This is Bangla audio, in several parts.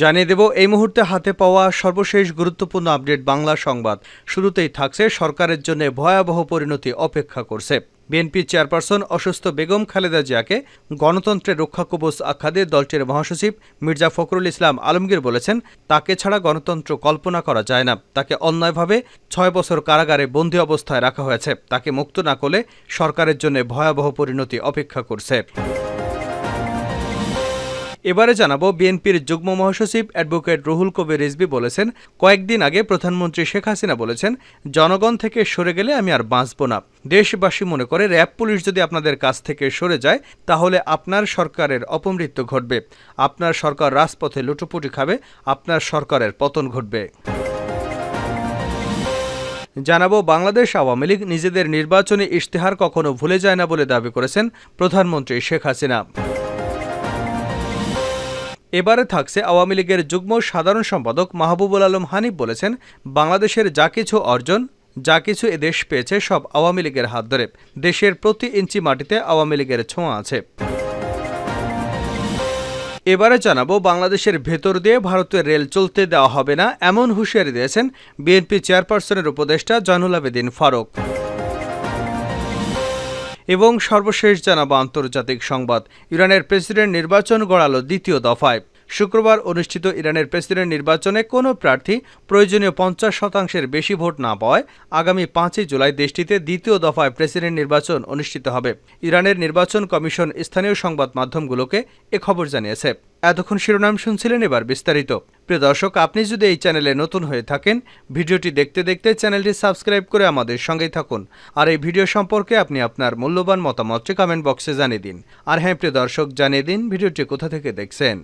জানিয়ে দেব, এই মুহূর্তে হাতে পাওয়া সর্বশেষ গুরুত্বপূর্ণ আপডেট বাংলা সংবাদ। শুরুতেই থাকছে সরকারের জন্য ভয়াবহ পরিণতি অপেক্ষা করছে। বিএনপি চেয়ারপারসন অসুস্থ বেগম খালেদা জিয়াকে গণতন্ত্রের রক্ষা কবচ আখ্যা দিয়ে দলটির মহাসচিব মির্জা ফখরুল ইসলাম আলমগীর বলেছেন, তাকে ছাড়া গণতন্ত্র কল্পনা করা যায় না। তাকে অন্যায়ভাবে ছয় বছর কারাগারে বন্দী অবস্থায় রাখা হয়েছে। তাকে মুক্ত না করলে সরকারের জন্য ভয়াবহ পরিণতি অপেক্ষা করছে। এবারে জানাব বিএনপির যুগ্ম মহাসচিব অ্যাডভোকেট রুহুল কবির রিজবি বলেছেন, কয়েকদিন আগে প্রধানমন্ত্রী শেখ হাসিনা বলেছেন, জনগণ থেকে সরে গেলে আমি আর বাঁচব না। দেশবাসী মনে করে র্যাব পুলিশ যদি আপনাদের কাছ থেকে সরে যায়, তাহলে আপনার সরকারের অপমৃত্যু ঘটবে। আপনার সরকার রাজপথে লুটোপুটি খাবে, আপনার সরকারের পতন ঘটবে। জানাব, বাংলাদেশ আওয়ামী লীগ নিজেদের নির্বাচনী ইশতেহার কখনো ভুলে যায় না বলে দাবি করেছেন প্রধানমন্ত্রী শেখ হাসিনা। এবারে থাকছে আওয়ামী লীগের যুগ্ম সাধারণ সম্পাদক মাহবুবুল আলম হানিফ বলেছেন, বাংলাদেশের যা কিছু অর্জন, যা কিছু এ দেশ পেয়েছে সব আওয়ামী লীগের হাত ধরে। দেশের প্রতি ইঞ্চি মাটিতে আওয়ামী লীগের ছোঁয়া আছে। এবারে জানাব, বাংলাদেশের ভেতর দিয়ে ভারতের রেল চলতে দেওয়া হবে না, এমন হুঁশিয়ারি দিয়েছেন বিএনপি চেয়ারপারসনের উপদেষ্টা জয়নুল আবেদিন ফারুক। এবং সর্বশেষ জানাব আন্তর্জাতিক সংবাদ। ইরানের প্রেসিডেন্ট নির্বাচন গড়ালো দ্বিতীয় দফায়। শুক্রবার অনুষ্ঠিত ইরানের প্রেসিডেন্ট নির্বাচনে কোনো প্রার্থী প্রয়োজনীয় পঞ্চাশ শতাংশের বেশি ভোট না পাওয়ায় আগামী পাঁচই জুলাই দেশটিতে দ্বিতীয় দফায় প্রেসিডেন্ট নির্বাচন অনুষ্ঠিত হবে। ইরানের নির্বাচন কমিশন স্থানীয় সংবাদ মাধ্যমগুলোকে এ খবর জানিয়েছে। এতক্ষণ শিরোনাম শুনছিলেন এবার বিস্তারিত। প্রিয় দর্শক, আপনি যদি এই চ্যানেলে নতুন হয়ে থাকেন, ভিডিওটি দেখতে দেখতে চ্যানেলটি সাবস্ক্রাইব করে আমাদের সঙ্গেই থাকুন। আর এই ভিডিও সম্পর্কে আপনি আপনার মূল্যবান মতামতটি কমেন্ট বক্সে জানিয়ে দিন। আর হ্যাঁ প্রিয় দর্শক, জানিয়ে দিন ভিডিওটি কোথা থেকে দেখছেন।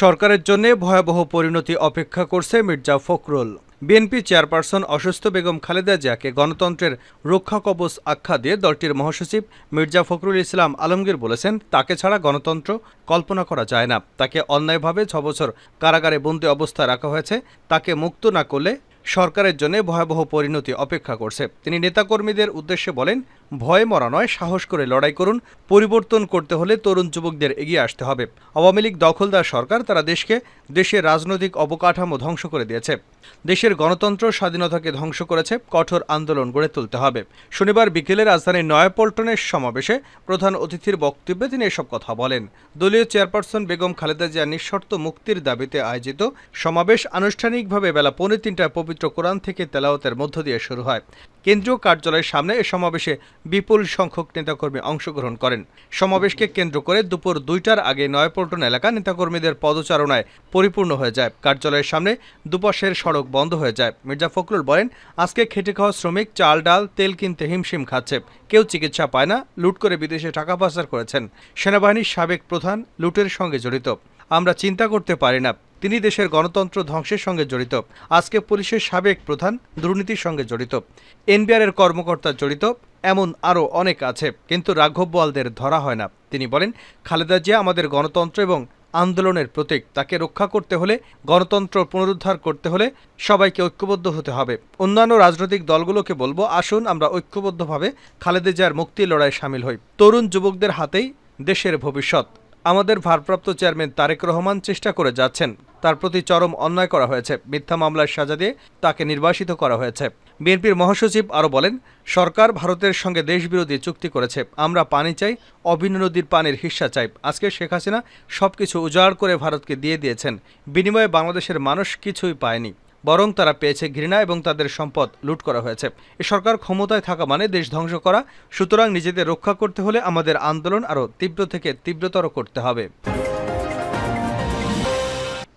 সরকারের জন্য ভয়াবহ পরিণতি অপেক্ষা করছে মির্জা ফখরুল। বিএনপি চেয়ারপারসন অসুস্থ বেগম খালেদা জিয়াকে গণতন্ত্রের রক্ষা কবচ আখ্যা দিয়ে দলটির মহাসচিব মির্জা ফখরুল ইসলাম আলমগীর বলেছেন, তাকে ছাড়া গণতন্ত্র কল্পনা করা যায় না। তাকে অন্যায়ভাবে ছ বছর কারাগারে বন্দী অবস্থায় রাখা হয়েছে। তাকে মুক্ত না করলে সরকারের জন্য ভয়াবহ পরিণতি অপেক্ষা করছে। তিনি নেতাকর্মীদের উদ্দেশ্যে বলেন ভয়ে মরা নয়, সাহস করে লড়াই করুন, পরিবর্তন করতে হলে তরুণ যুবকদের এগিয়ে আসতে হবে। আওয়ামী লীগ দখলদার সরকার তারা দেশকে, দেশের রাজনৈতিক অবকাঠামো ধ্বংস করে দিয়েছে। দেশের গণতন্ত্র স্বাধীনতাকে ধ্বংস করেছে, কঠোর আন্দোলন গড়ে তুলতে হবে। শনিবার বিকেলে রাজধানীর নয়াপল্টনের সমাবেশে প্রধান অতিথির বক্তব্যে তিনি এসব কথা বলেন। দলীয় চেয়ারপারসন বেগম খালেদা জিয়া নিঃশর্ত মুক্তির দাবিতে আয়োজিত সমাবেশ আনুষ্ঠানিকভাবে বেলা পৌনে তিনটায় পবিত্র কোরআন থেকে তেলাওতের মধ্য দিয়ে শুরু হয়। কেন্দ্রীয় কার্যালয়ের সামনে এ সমাবেশে বিপুল সংখ্যক নেতাকর্মী অংশগ্রহণ করেন। সমাবেশকে কেন্দ্র করে দুপুর দুইটার আগে নয়াপল্টন এলাকা নেতাকর্মীদের পদচারণায় পরিপূর্ণ হয়ে যায়। কার্যালয়ের সামনে দুপাশের সড়ক বন্ধ হয়ে যায়। মির্জা ফখরুল বলেন, আজকে খেটে খাওয়া শ্রমিক চাল, ডাল, তেল কিনতে হিমশিম খাচ্ছে। কেউ চিকিৎসা পায় না, লুট করে বিদেশে টাকা পাচার করেছেন। সেনাবাহিনীর সাবেক প্রধান লুটের সঙ্গে জড়িত। আমরা চিন্তা করতে পারি না। তিনি দেশের গণতন্ত্র ধ্বংসের সঙ্গে জড়িত। আজকে পুলিশের সাবেক প্রধান দুর্নীতির সঙ্গে জড়িত। এনবিআরের কর্মকর্তা জড়িত। এমন আরও অনেক আছে, কিন্তু রাঘব বোয়ালদের ধরা হয় না। তিনি বলেন, খালেদা জিয়া আমাদের গণতন্ত্র এবং আন্দোলনের প্রতীক। তাকে রক্ষা করতে হলে, গণতন্ত্র পুনরুদ্ধার করতে হলে সবাইকে ঐক্যবদ্ধ হতে হবে। অন্যান্য রাজনৈতিক দলগুলোকে বলব, আসুন আমরা ঐক্যবদ্ধভাবে খালেদা জিয়ার মুক্তির লড়াইয়ে সামিল হই। তরুণ যুবকদের হাতেই দেশের ভবিষ্যৎ। আমাদের ভারপ্রাপ্ত চেয়ারম্যান তারেক রহমান চেষ্টা করে যাচ্ছেন। তার প্রতি চরম অন্যায় করা হয়েছে। মিথ্যা মামলার সাজা দিয়ে তাকে নির্বাসিত করা হয়েছে। বিএনপির মহাসচিব আরও বলেন, সরকার ভারতের সঙ্গে দেশবিরোধী চুক্তি করেছে। আমরা পানি চাই, অভিন্ন নদীর পানির হিস্সা চাই। আজকে শেখ হাসিনা সব কিছু উজাড় করে ভারতকে দিয়ে দিয়েছেন। বিনিময়ে বাংলাদেশের মানুষ কিছুই পায়নি। বরং তারা পেয়েছে ঘৃণা এবং তাদের সম্পদ লুট করা হয়েছে। এ সরকার ক্ষমতায় থাকা মানে দেশ ধ্বংস করা। সুতরাং নিজেদের রক্ষা করতে হলে আমাদের আন্দোলন আরও তীব্র থেকে তীব্রতর করতে হবে।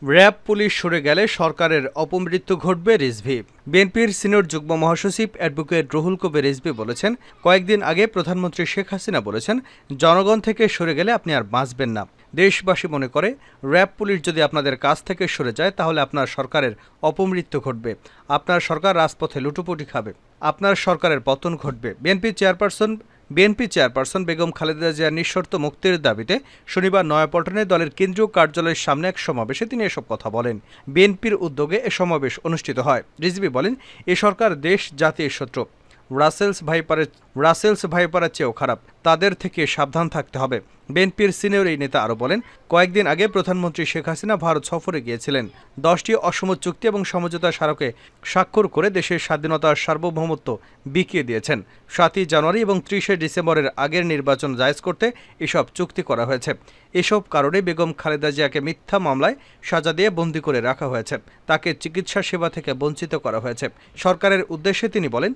র্যাব পুলিশ সরে গেলে সরকারের অপমৃত্যু ঘটবে রিজভি। বিএনপির সিনিয়র যুগ্ম মহাসচিব অ্যাডভোকেট রুহুল কবির রিজভি বলেছেন, কয়েকদিন আগে প্রধানমন্ত্রী শেখ হাসিনা বলেছেন, জনগণ থেকে সরে গেলে আপনি আর বাঁচবেন না। দেশবাসী মনে করে, র্যাব পুলিশ যদি আপনাদের কাছ থেকে সরে যায়, তাহলে আপনার সরকারের অপমৃত্যু ঘটবে। আপনার সরকার রাজপথে লুটোপুটি খাবে। আপনার সরকারের পতন ঘটবে। BNP chairperson BNP chairperson Begum Khaleda জিয়ার নিঃশর্ত মুক্তির দাবিতে শনিবার নয়াপল্টনে দলের কেন্দ্রীয় কার্যালয়ের সামনে এক সমাবেশে তিনি এসব কথা বলেন। বিএনপির উদ্যোগে এ সমাবেশ অনুষ্ঠিত হয়। রিজভি বলেন, এ সরকার দেশ জাতির শত্রু। রাসেলস ভাইপারের রাসেলস ভাইপারের চেয়েও খারাপ। তাদের থেকে সাবধান থাকতে হবে। বিএনপির সিনিয়র এই নেতা আরও বলেন, কয়েকদিন আগে প্রধানমন্ত্রী শেখ হাসিনা ভারত সফরে গিয়েছিলেন। দশটি অসম চুক্তি এবং সমঝোতা স্মারকে স্বাক্ষর করে দেশের স্বাধীনতার সার্বভৌমত্ব বিকিয়ে দিয়েছেন। সাতই জানুয়ারি এবং ত্রিশে ডিসেম্বরের আগের নির্বাচন জায়জ করতে এসব চুক্তি করা হয়েছে। এসব কারণে বেগম খালেদা জিয়াকে মিথ্যা মামলায় সাজা দিয়ে বন্দী করে রাখা হয়েছে। তাকে চিকিৎসা সেবা থেকে বঞ্চিত করা হয়েছে। সরকারের উদ্দেশ্যে তিনি বলেন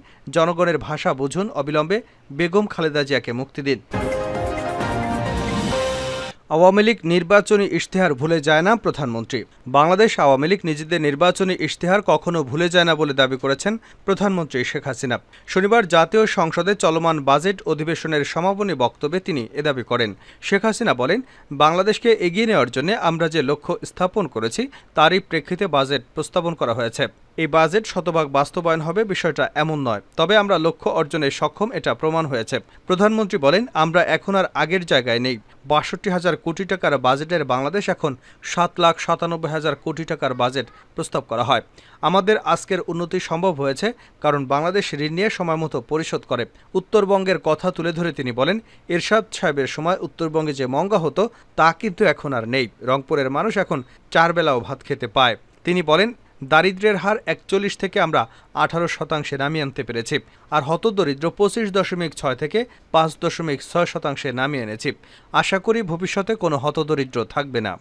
জনগণের ভাষা বুঝুন। অবিলম্বে বেগম খালেদা জিয়াকে মুক্তি দিন। আওয়ামী লীগ নির্বাচনী ইশতেহার ভুলে যায় না প্রধানমন্ত্রী। বাংলাদেশ আওয়ামী লীগ নিজেদের নির্বাচনী ইশতেহার কখনো ভুলে যায় না বলে দাবি করেছেন প্রধানমন্ত্রী শেখ হাসিনা। শনিবার জাতীয় সংসদে চলমান বাজেট অধিবেশনের সমাপনী বক্তব্যে তিনি এ দাবি করেন। শেখ হাসিনা বলেন, বাংলাদেশকে এগিয়ে নেওয়ার জন্য আমরা যে লক্ষ্য স্থাপন করেছি, তারই প্রেক্ষিতে বাজেট প্রস্তাবন করা হয়েছে। এই বাজেট শতভাগ বাস্তবায়ন হবে বিষয়টা এমন নয়, তবে আমরা লক্ষ্য অর্জনে সক্ষম এটা প্রমাণ হয়েছে। প্রধানমন্ত্রী বলেন, আমরা এখন আর আগের জায়গায় নেই। বাষট্টি হাজার কোটি টাকার বাজেটের বাংলাদেশ এখন সাত লাখ সাতানব্বই হাজার কোটি টাকার বাজেট প্রস্তাব করা হয়। আমাদের আজকের উন্নতি সম্ভব হয়েছে কারণ বাংলাদেশ ঋণ নিয়ে সময়মতো পরিশোধ করে। উত্তরবঙ্গের কথা তুলে ধরে তিনি বলেন, এরশাদ সাহেবের সময় উত্তরবঙ্গে যে মঙ্গা হতো তা কিন্তু এখন আর নেই। রংপুরের মানুষ এখন চার বেলাও ভাত খেতে পায়। তিনি বলেন দারিদ্র্যের হার একচল্লিশ থেকে আমরা আঠারো শতাংশে নামিয়ে আনতে পেরেছি। আর হতদরিদ্র পঁচিশ দশমিক ছয় থেকে পাঁচ দশমিক ছয় শতাংশে নামিয়ে এনেছি। আশা করি ভবিষ্যতে কোনো হতদরিদ্র থাকবে না।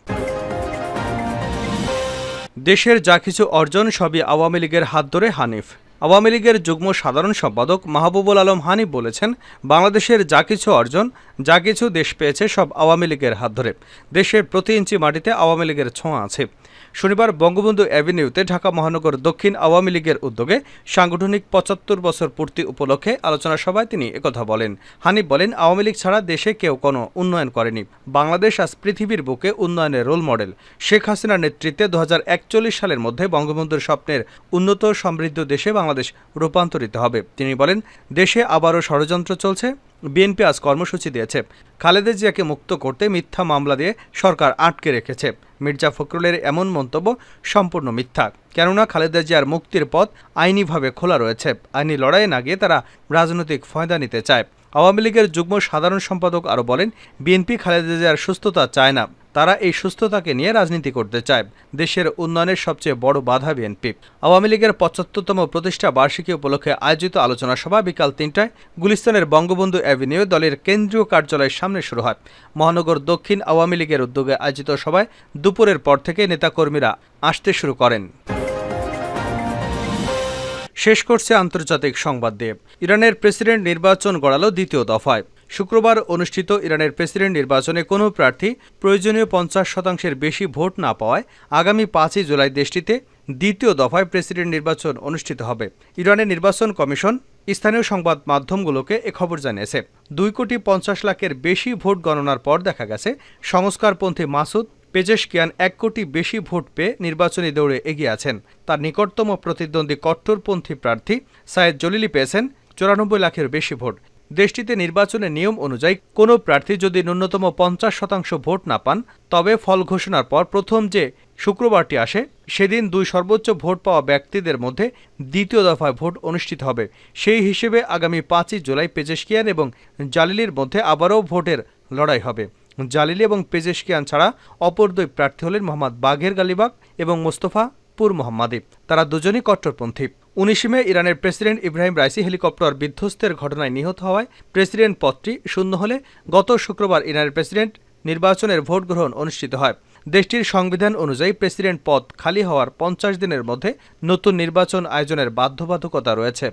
দেশের যা কিছু অর্জন সবই আওয়ামী লীগের হাত ধরে হানিফ। আওয়ামী লীগের যুগ্ম সাধারণ সম্পাদক মাহবুবুল আলম হানিফ বলেছেন, বাংলাদেশের যা কিছু অর্জন, যা কিছু দেশ পেয়েছে সব আওয়ামী লীগের হাত ধরে। দেশের প্রতি ইঞ্চি মাটিতে আওয়ামী লীগের ছোঁয়া আছে। শনিবার বঙ্গবন্ধু অ্যাভিনিউতে ঢাকা মহানগর দক্ষিণ আওয়ামী লীগের উদ্যোগে সাংগঠনিক পঁচাত্তর বছর পূর্তি উপলক্ষে আলোচনা সভায় তিনি একথা বলেন। হানিফ বলেন, আওয়ামী লীগ ছাড়া দেশে কেউ কোনো উন্নয়ন করেনি। বাংলাদেশ আজ পৃথিবীর বুকে উন্নয়নের রোল মডেল। শেখ হাসিনার নেতৃত্বে দু হাজার একচল্লিশ সালের মধ্যে বঙ্গবন্ধুর স্বপ্নের উন্নত সমৃদ্ধ দেশে বাংলাদেশ রূপান্তরিত হবে। তিনি বলেন, দেশে আবারও ষড়যন্ত্র চলছে। বিএনপি আজ কর্মসূচি দিয়েছে। খালেদা জিয়াকে মুক্ত করতে মিথ্যা মামলা দিয়ে সরকার আটকে রেখেছে। মির্জা ফখরুলের এমন মন্তব্য সম্পূর্ণ মিথ্যা। কেননা খালেদা জিয়ার মুক্তির পথ আইনিভাবে খোলা রয়েছে। আইনি লড়াইয়ে না গিয়ে তারা রাজনৈতিক ফয়দা নিতে চায়। আওয়ামী লীগের যুগ্ম সাধারণ সম্পাদক আরও বলেন, বিএনপি খালেদা জিয়ার সুস্থতা চায় না। তারা এই সুস্থতাকে নিয়ে রাজনীতি করতে চায়। দেশের উন্নয়নের সবচেয়ে বড় বাধা বিএনপি। আওয়ামী লীগের পঁচাত্তরতম প্রতিষ্ঠা বার্ষিকী উপলক্ষে আয়োজিত আলোচনা সভা বিকাল তিনটায় গুলিস্তানের বঙ্গবন্ধু অ্যাভিনিউ দলের কেন্দ্রীয় কার্যালয়ের সামনে শুরু হয়। মহানগর দক্ষিণ আওয়ামী লীগের উদ্যোগে আয়োজিত সভায় দুপুরের পর থেকে নেতাকর্মীরা আসতে শুরু করেন। শেষ করছে আন্তর্জাতিক সংবাদ দিয়ে ইরানের প্রেসিডেন্ট নির্বাচন গড়ালো দ্বিতীয় দফায়। শুক্রবার অনুষ্ঠিত ইরানের প্রেসিডেন্ট নির্বাচনে কোনো প্রার্থী প্রয়োজনীয় পঞ্চাশ শতাংশের বেশি ভোট না পাওয়ায় আগামী পাঁচই জুলাই দেশটিতে দ্বিতীয় দফায় প্রেসিডেন্ট নির্বাচন অনুষ্ঠিত হবে। ইরানের নির্বাচন কমিশন স্থানীয় সংবাদ মাধ্যমগুলোকে এ খবর জানিয়েছে। দুই কোটি পঞ্চাশ লাখের বেশি ভোট গণনার পর দেখা গেছে, সংস্কারপন্থী মাসুদ পেজেশকিয়ান এক কোটি বেশি ভোট পেয়ে নির্বাচনী দৌড়ে এগিয়ে আছেন। তার নিকটতম প্রতিদ্বন্দ্বী কট্টরপন্থী প্রার্থী সায়েদ জলিলি পেয়েছেন চুরানব্বই লাখের বেশি ভোট। দেশটিতে নির্বাচনের নিয়ম অনুযায়ী কোনো প্রার্থী যদি ন্যূনতম পঞ্চাশ শতাংশ ভোট না পান, তবে ফল ঘোষণার পর প্রথম যে শুক্রবারটি আসে, সেদিন দুই সর্বোচ্চ ভোট পাওয়া ব্যক্তিদের মধ্যে দ্বিতীয় দফায় ভোট অনুষ্ঠিত হবে। সেই হিসেবে আগামী পাঁচই জুলাই পেজেশকিয়ান এবং জালিলির মধ্যে আবারও ভোটের লড়াই হবে। জালিলি এবং পেজেশকিয়ান ছাড়া অপর দুই প্রার্থী হলেন মোহাম্মদ বাঘের গালিবাগ এবং মোস্তফা পুর মোহাম্মাদি তারা দুজনই কট্টরপন্থী। উনিশে মে ইরানের প্রেসিডেন্ট ইব্রাহিম রাইসি হেলিকপ্টার বিধ্বস্তের ঘটনায় নিহত হওয়ায় প্রেসিডেন্ট পদটি শূন্য হলে গত শুক্রবার ইরানের প্রেসিডেন্ট নির্বাচনের ভোট গ্রহণ অনুষ্ঠিত হয়। দেশটির সংবিধান অনুযায়ী প্রেসিডেন্ট পদ খালি হওয়ার পঞ্চাশ দিনের মধ্যে নতুন নির্বাচন আয়োজনের বাধ্যবাধকতা রয়েছে।